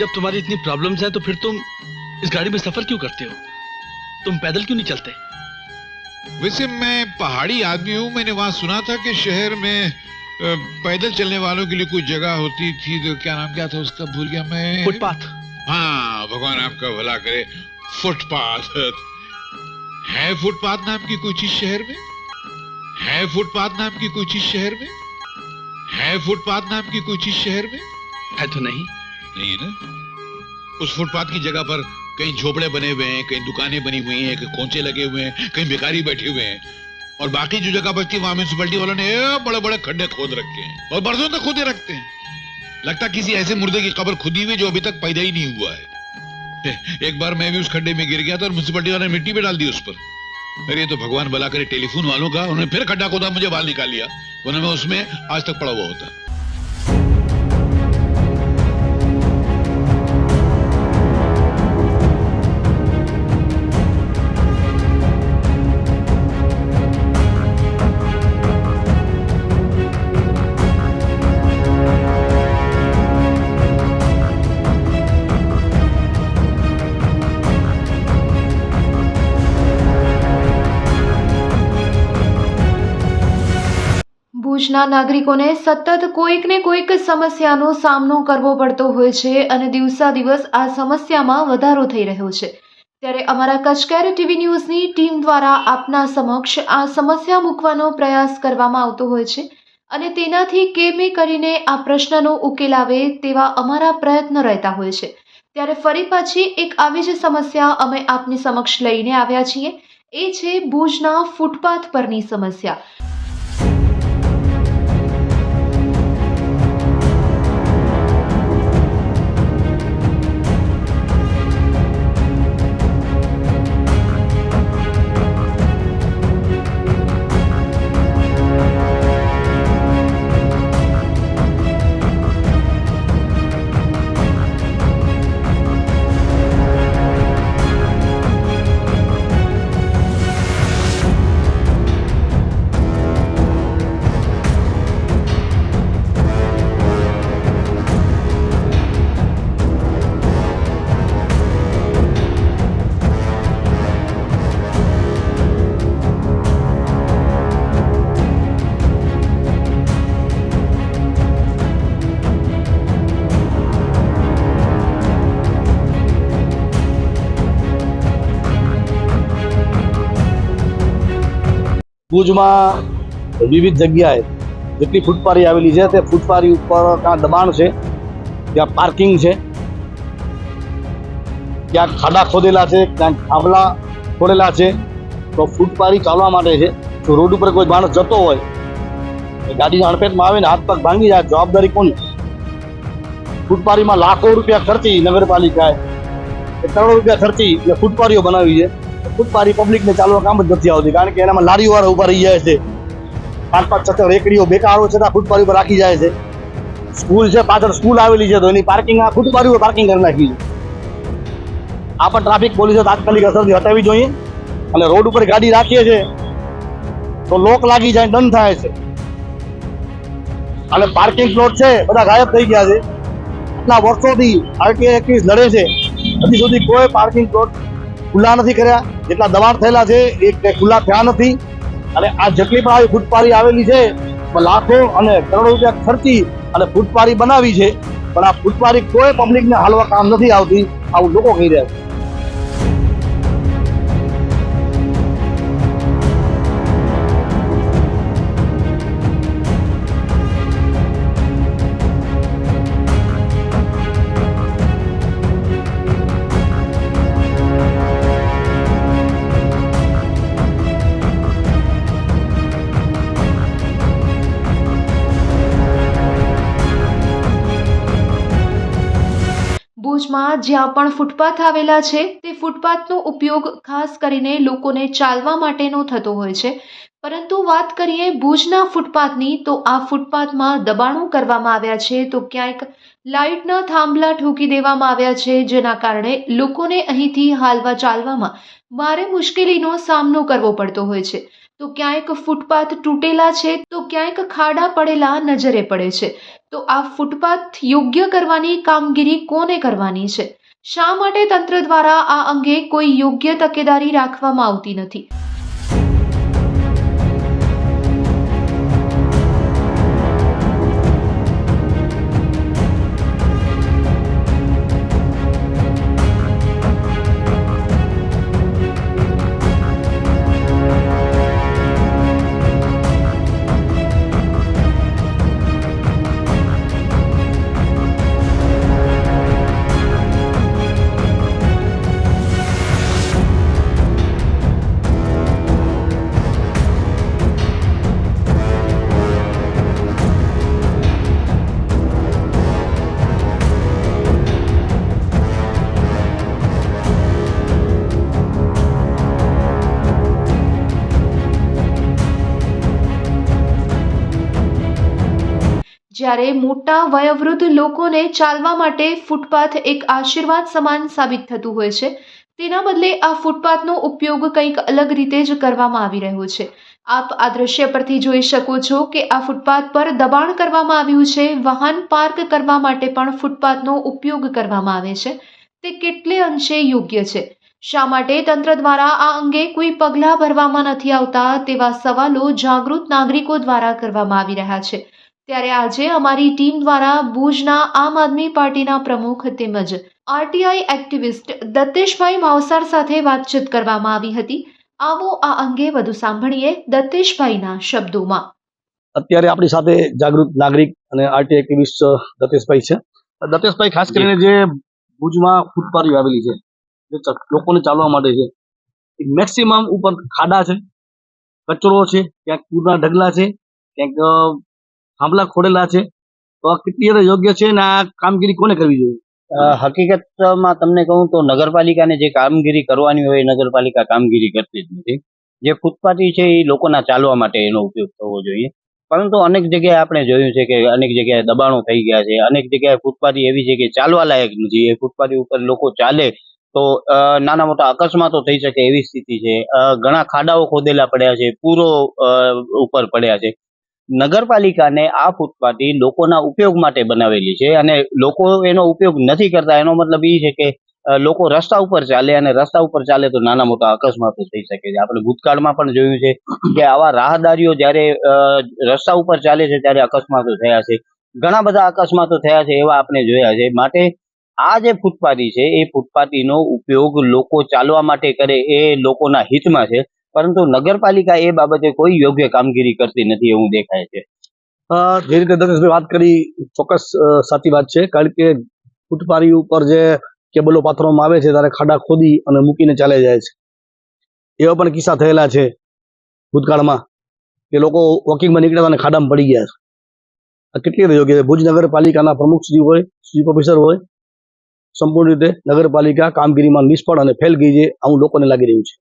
जब तुम्हारी इतनी प्रॉब्लम्स हैं तो फिर तुम इस गाड़ी में सफ़र क्यों करते हो? तुम पैदल क्यों नहीं चलते? वैसे मैं पहाड़ी आदमी हूँ। मैंने वहाँ सुना था कि शहर में पैदल चलने वालों के लिए कुछ जगह होती थी तो क्या नाम क्या था उसका? भूल गया मैं। फुटपाथ हाँ भगवान आपका भला करे। फुटपाथ है फुटपाथ नाम की कोई चीज़ शहर में? है फुटपाथ नाम की कोई चीज़ शहर में? है फुटपाथ नाम की कोई चीज़ शहर में? है तो नहीं। नहीं है ना उस फुटपाथ की जगह पर कहीं झोपड़े बने हुए हैं कहीं दुकानें बनी हुई हैं कहीं कोंचे लगे हुए हैं कहीं भिखारी बैठे हुए हैं। और बाकी जो जगह बचती वहाँ म्यूनसिपलिटी वालों ने बड़े बड़े खड्डे खोद रखे हैं और बरसों तक खोदे रखते हैं। लगता किसी ऐसे मुर्दे की कब्र खुदी हुई जो अभी तक पैदा ही नहीं हुआ है। एक बार मैं भी उस खड्डे में गिर गया था और म्यूनसिपलिटी वाले ने मिट्टी पे डाल दी उस पर। अरे तो भगवान भला करे टेलीफोन वालों का, उन्होंने फिर खड्डा खोदा, मुझे बाहर निकाल लिया। वरना मैं उसमें आज तक पड़ा हुआ होता। ભુજના નાગરિકોને સતત કોઈક ને કોઈક સમસ્યાનો સામનો કરવો પડતો હોય છે અને દિવસા દિવસ આ સમસ્યામાં વધારો થઈ રહ્યો છે. ત્યારે અમારા કચકેર ટીવી ન્યૂઝની ટીમ દ્વારા આપના સમક્ષ આ સમસ્યા મૂકવાનો પ્રયાસ કરવામાં આવતો હોય છે અને તેનાથી કેમે કરીને આ પ્રશ્નનો ઉકેલ આવે તેવા અમારા પ્રયત્ન રહેતા હોય છે. ત્યારે ફરી પાછી એક આવી જ સમસ્યા અમે આપની સમક્ષ લઈને આવ્યા છીએ. એ છે ભુજના ફૂટપાથ પરની સમસ્યા. ભુજમાં વિવિધ જગ્યાએ જેટલી ફૂટપારી આવેલી છે તે ફૂટપારી ઉપર ક્યાં દબાણ છે, ત્યાં પાર્કિંગ છે ક્યાંક ખાડા ખોદેલા છે ક્યાંક થાંભલા ખોદેલા છે. તો ફૂટપારી ચાલવા માટે છે, જો રોડ ઉપર કોઈ માણસ જતો હોય ગાડી અણપેટમાં આવીને હાથ પગ ભાંગી જાય, જવાબદારી કોની? ફૂટપારીમાં લાખો રૂપિયા ખર્ચી નગરપાલિકાએ કરોડો રૂપિયા ખર્ચી એટલે ફૂટપારીઓ બનાવી છે. ફૂટપારી પબ્લિકને ચાલવા કામ જ નથી આવતી, કારણ કે એનામાં લારીઓ વાળા ઊભા રહી જાય છે. પાંચ પાંચ, છ રેકડીઓ બેકારો છતાં ફૂટપારી ઉપર રાખી જાય છે. સ્કૂલ છે, પાછળ સ્કૂલ આવેલી છે, તો એની પાર્કિંગ આ ફૂટપારી ઉપર પાર્કિંગ કરી નાખી છે. આ પણ ટ્રાફિક પોલીસે તાત્કાલિક અસરથી હટાવી જોઈએ અને રોડ ઉપર ગાડી રાખીએ છે, તો લોક લાગી જાય, દંડ થાય છે. અને પાર્કિંગ પ્લોટ છે, બધા ગાયબ થઈ ગયા છે. આટલા વર્ષોથી આરટીઆઈ એક્ટિવિસ્ટ લડે છે. હજી સુધી કોઈ પાર્કિંગ પ્લોટ ખુલ્લા નથી કર્યા. જેટલા દબાણ થયેલા છે એ ખુલ્લા થયા નથી. અને આ જેટલી પણ આવી ફૂટપારી આવેલી છે લાખો અને કરોડો રૂપિયા ખર્ચી અને ફૂટપારી બનાવી છે. પણ આ ફૂટપારી કોઈ પબ્લિકને હાલવા કામ નથી આવતી. આવું લોકો કહી રહ્યા છે. ભુજમાં જ્યાં પણ ફૂટપાથ આવેલા છે, તે ફૂટપાથનો ઉપયોગ ખાસ કરીને લોકોને ચાલવા માટેનો થતો હોય છે. પરંતુ વાત કરીએ ભુજના ફૂટપાથની, તો આ ફૂટપાથમાં દબાણો કરવામાં આવ્યા છે, તો ક્યાંક લાઇટના થાંભલા ઠોકી દેવામાં આવ્યા છે, જેના કારણે લોકોને અહીંથી હાલવા ચાલવામાં ભારે મુશ્કેલીનો સામનો કરવો પડતો હોય છે. તો ક્યાંક ફૂટપાથ તૂટેલા છે, તો ક્યાંક ખાડા પડેલા નજરે પડે છે. તો આ ફૂટપાથ યોગ્ય કરવાની કામગીરી કોને કરવાની છે? શા માટે તંત્ર દ્વારા આ અંગે કોઈ યોગ્ય તકેદારી રાખવામાં આવતી નથી? જ્યારે મોટા વયોવૃદ્ધ લોકોને ચાલવા માટે ફૂટપાથ એક આશીર્વાદ સમાન સાબિત થતું હોય છે. તેના બદલે આ ફૂટપાથનો ઉપયોગ કંઈક અલગ રીતે જ કરવામાં આવી રહ્યો છે. આપ આ દ્રશ્ય પરથી જોઈ શકો છો કે આ ફૂટપાથ પર દબાણ કરવામાં આવ્યું છે, વાહન પાર્ક કરવા માટે પણ ફૂટપાથનો ઉપયોગ કરવામાં આવે છે. તે કેટલે અંશે યોગ્ય છે? શા માટે તંત્ર દ્વારા આ અંગે કોઈ પગલાં ભરવામાં નથી આવતા તેવા સવાલો જાગૃત નાગરિકો દ્વારા કરવામાં આવી રહ્યા છે. ત્યારે આજે અમારી ટીમ દ્વારા ભુજના આમ આદમી પાર્ટીના પ્રમુખ તેમજ આરટીઆઈ એક્ટિવિસ્ટ દત્તેશભાઈ માવસાર સાથે વાતચીત કરવામાં આવી હતી. આવો આ અંગે વધુ સાંભળીએ દત્તેશભાઈના શબ્દોમાં. અત્યારે આપણી સાથે જાગૃત નાગરિક અને આરટી એક્ટિવિસ્ટ દતેશભાઈ છે. દતેશભાઈ ખાસ કરીને જે ભુજમાં ફૂટપાથીઓ આવેલી છે જે લોકોને ચાલવા માટે છે મેક્સિમમ ઉપર ખાડા છે કચરો છે ક્યાંક પૂરના ઢગલા છે ક્યાંક થાંભલા ખોડેલા છે. તો આ કેટલી યોગ્ય છે ને આ કામગીરી કોને કરવી જોઈએ? હકીકતમાં તમને કહું તો નગરપાલિકાને જે કામગીરી કરવાની હોય નગરપાલિકા કામગીરી કરતી જ નથી. જે ફૂટપાથી છે એ લોકોના ચાલવા માટે એનો ઉપયોગ થવો જોઈએ. પરંતુ અનેક જગ્યાએ આપણે જોયું છે કે અનેક જગ્યાએ દબાણો થઈ ગયા છે. અનેક જગ્યાએ ફૂટપાથી એવી છે કે ચાલવા લાયક નથી. એ ફૂટપાથી ઉપર લોકો ચાલે તો નાના મોટા અકસ્માતો થઈ શકે એવી સ્થિતિ છે. ઘણા ખાડાઓ ખોદેલા પડ્યા છે. પૂરો ઉપર પડ્યા છે. નગરપાલિકાને આ ફૂટપાથી લોકોના ઉપયોગ માટે બનાવેલી છે અને લોકો એનો ઉપયોગ નથી કરતા. એનો મતલબ એ છે કે લોકો રસ્તા ઉપર ચાલે અને રસ્તા ઉપર ચાલે તો નાના મોટા અકસ્માતો થઈ શકે છે. આપણે ભૂતકાળમાં પણ જોયું છે કે આવા રાહદારીઓ જ્યારે રસ્તા ઉપર ચાલે છે ત્યારે અકસ્માતો થયા છે. ઘણા બધા અકસ્માતો થયા છે એવા આપણે જોયા છે. માટે આ જે ફૂટપાથી છે, એ ફૂટપાથીનો ઉપયોગ લોકો ચાલવા માટે કરે એ લોકોના હિતમાં છે. પરંતુ નગરપાલિકા એ બાબતે કોઈ યોગ્ય કામગીરી કરતી નથી એવું દેખાય છે. જે રીતે દતેશભાઈ વાત કરી, ચોક્કસ સાચી વાત છે. કારણ કે ફૂટપારી ઉપર જે કેબલો પાથરવામાં આવે છે, ત્યારે ખાડા ખોદી અને મૂકીને ચાલે જાય છે. એવા પણ કિસ્સા થયેલા છે ભૂતકાળમાં, કે લોકો વોકિંગમાં નીકળ્યા અને ખાડામાં પડી ગયા છે. આ કેટલી યોગ્ય છે? ભુજ નગરપાલિકાના પ્રમુખ શ્રી હોય ચીફ ઓફિસર હોય, સંપૂર્ણ રીતે નગરપાલિકા કામગીરીમાં નિષ્ફળ અને ફેલ ગઈ છે, આવું લોકોને લાગી રહ્યું છે.